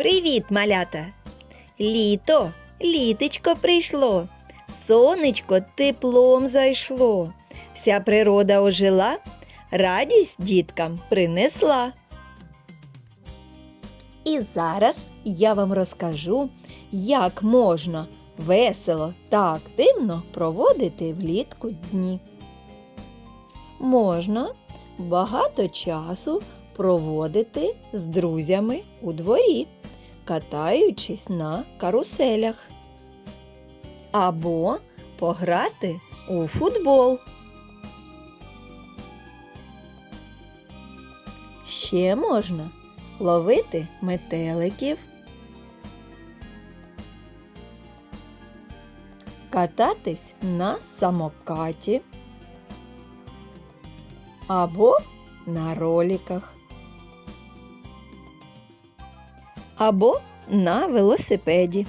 Привіт, малята! Літо, літечко прийшло, сонечко теплом зайшло. Вся природа ожила, радість діткам принесла. І зараз я вам розкажу, як можна весело та активно проводити влітку дні. Можна багато часу проводити з друзями у дворі, катаючись на каруселях. Або пограти у футбол. Ще можна ловити метеликів, кататись на самокаті або на роліках, або на велосипеді.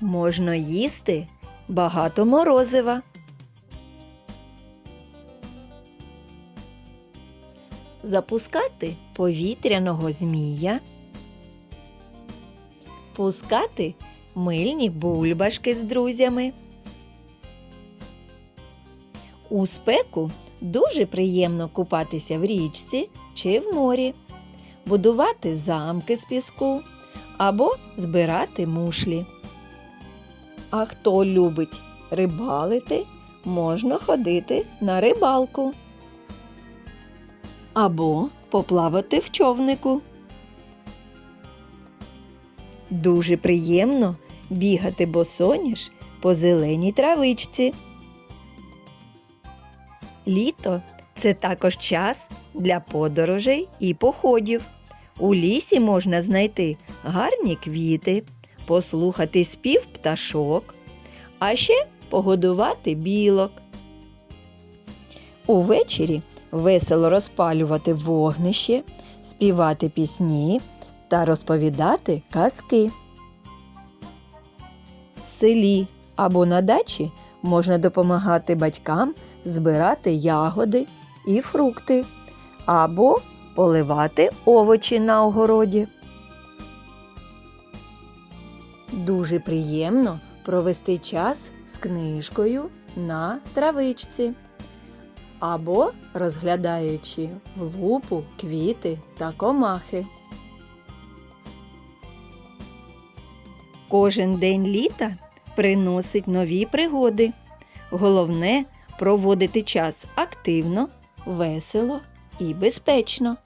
Можна їсти багато морозива. Запускати повітряного змія, пускати мильні бульбашки з друзями. У спеку дуже приємно купатися в річці чи в морі, будувати замки з піску або збирати мушлі. А хто любить рибалити, можна ходити на рибалку або поплавати в човнику. Дуже приємно бігати босоніж по зеленій травичці. Літо це також час для подорожей і походів. У лісі можна знайти гарні квіти, послухати спів пташок, а ще погодувати білок. Увечері весело розпалювати вогнище, співати пісні та розповідати казки. В селі або на дачі можна допомагати батькам збирати ягоди і фрукти або поливати овочі на огороді. Дуже приємно провести час з книжкою на травичці або розглядаючи в лупу квіти та комахи. Кожен день літа приносить нові пригоди. Головне проводити час активно, весело і безпечно.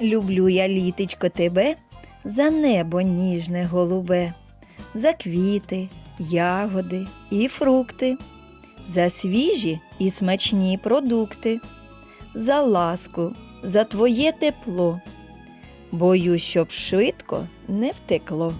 Люблю я літечко тебе за небо ніжне голубе, за квіти, ягоди і фрукти, за свіжі і смачні продукти, за ласку, за твоє тепло. Боюсь, щоб швидко не втекло.